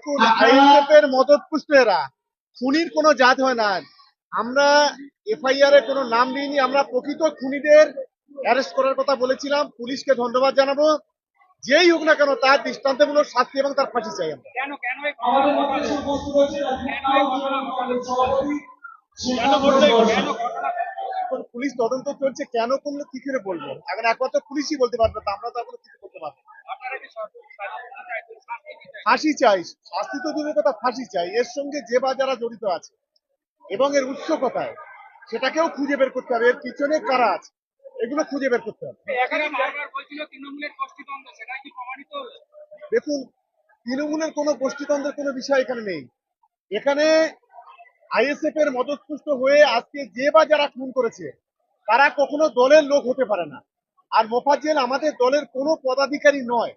দেখুন আইএসএফ এর মদত পুষ্ট এরা। খুনির কোনো জাত হয় না। আমরা এফআইআর এ কোনো নাম দিইনি আমরা প্রকৃত খুনিদের অ্যারেস্ট করার কথা বলেছিলাম। পুলিশকে ধন্যবাদ জানাব। যেই হোক না কেন তার দৃষ্টান্তমূলক শাস্তি এবং তার ফাঁসি চাই আমরা। পুলিশ তদন্ত চলছে কেন করল কি করে বলব? এখন একমাত্র পুলিশই বলতে পারবে তা আমরা তো এখন কিছু করতে পারব না। আপনারা কি সরকারি শাস্তি চাইছেন? শাস্তি কি চাইছেন? ফাঁসি চাই শাস্তি তো দূরের কথা ফাঁসি চাই। এর সঙ্গে যে বা যারা জড়িত আছে এবং এর উৎস কোথায় সেটাকেও খুঁজে বের করতে হবে। এর পিছনে কারা আছে এগুলো খুঁজে বের করতে হবে। এখানে বারবার বলছিল তৃণমূলের গোষ্ঠীদ্বন্দ্ব সেটা কি প্রমাণিত হলো? দেখুন তৃণমূলের কোনো গোষ্ঠীতন্ত্রের কোনো বিষয় এখানে নেই। এখানে আইএসএফ এর মদতপুষ্ট হয়ে আজকে যে বা যারা খুন করেছে তারা কখনো দলের লোক হতে পারে না। আর মোফাজ্জেল আমাদের দলের কোনো পদাধিকারী নয়।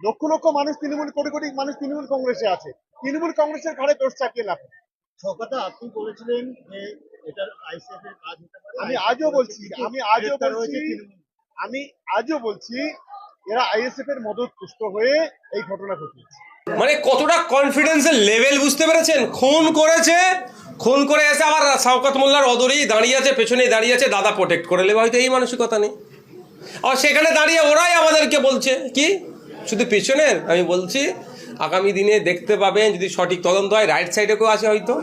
লক্ষ লক্ষ মানুষ তৃণমূল কোটি কোটি মানুষ তৃণমূল কংগ্রেসে আছে। তৃণমূল কংগ্রেসের ঘাড়ে দোষ চাপিয়ে লাভ। কথা আপনি বলেছিলেন যে এটা আইসিএফ এর কাজ হতে পারে। আমি আজও বলছি আমি আজও বলছি আমি আজও বলছি এরা আইএসএফ এর মদত পুষ্ট হয়ে এই ঘটনা ঘটিয়েছে। মানে কতটা কনফিডেন্সের লেভেল বুঝতে পেরেছেন? খুন করেছে খুন করে এসে আবার শওকত মোল্লার অদরেই দাঁড়িয়ে আছে পেছনে দাঁড়িয়ে আছে দাদা প্রোটেক্ট করে নেবে। হয়তো এই মানসিকতা নেই। আর সেখানে দাঁড়িয়ে ওরাই আমাদেরকে বলছে কি? শুধু পেছনের? আমি বলছি, আগামী দিনে দেখতে পাবেন যদি সঠিক তদন্ত হয় রাইট সাইডে কেউ আছে হয়তো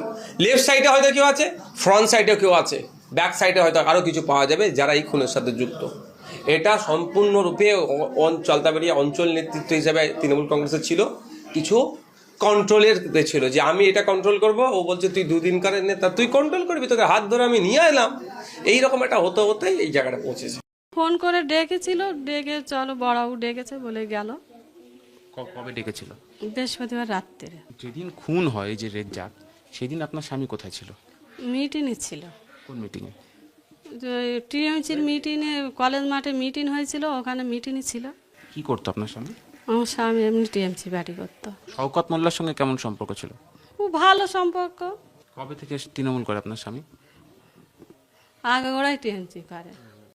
লেফট সাইডে হয়তো কেউ আছে ফ্রন্ট সাইডে কেউ আছে ব্যাক সাইডে হয়তো আরও কিছু পাওয়া যাবে যারা এই খুনের সাথে যুক্ত। এটা সম্পূর্ণরূপে চলতাবাড়িয়া অঞ্চল নেতৃত্ব হিসাবে তৃণমূল কংগ্রেসের ছিল। কিছু কন্ট্রোলের ছিল যে আমি এটা কন্ট্রোল করব, ও বলছে, তুই দুদিনকারের নেতা, তুই কন্ট্রোল করবি, তোকে হাত ধরে আমি নিয়ে এলাম। এইরকম একটা হতে হতেই এই জায়গাটা পৌঁছেছে। ফোন করে ডেকেছিল, ডেকে, চলো বড়াবু ডেকেছে বলে গেল। কবে ডেকেছিল? বৃহস্পতিবার রাত্রে। যেদিন খুন হয় এই যে রেজ্জাক সেদিন আপনার স্বামী কোথায় ছিল? মিটিংয়ে ছিল। কোন মিটিংয়ে? টিএমসির মিটিংয়ে কলেজ মাঠে মিটিং হয়েছিল ওখানে মিটিংয়ে ছিল। কি করতো আপনার স্বামী? আমার স্বামী এমনি টিএমসি বাড়ি করতো। শওকত মোল্লার সঙ্গে কেমন সম্পর্ক ছিল? খুব ভালো সম্পর্ক। কবে থেকে তৃণমূল করে আপনার স্বামী? আগে গোড়াই টিএমসি করে।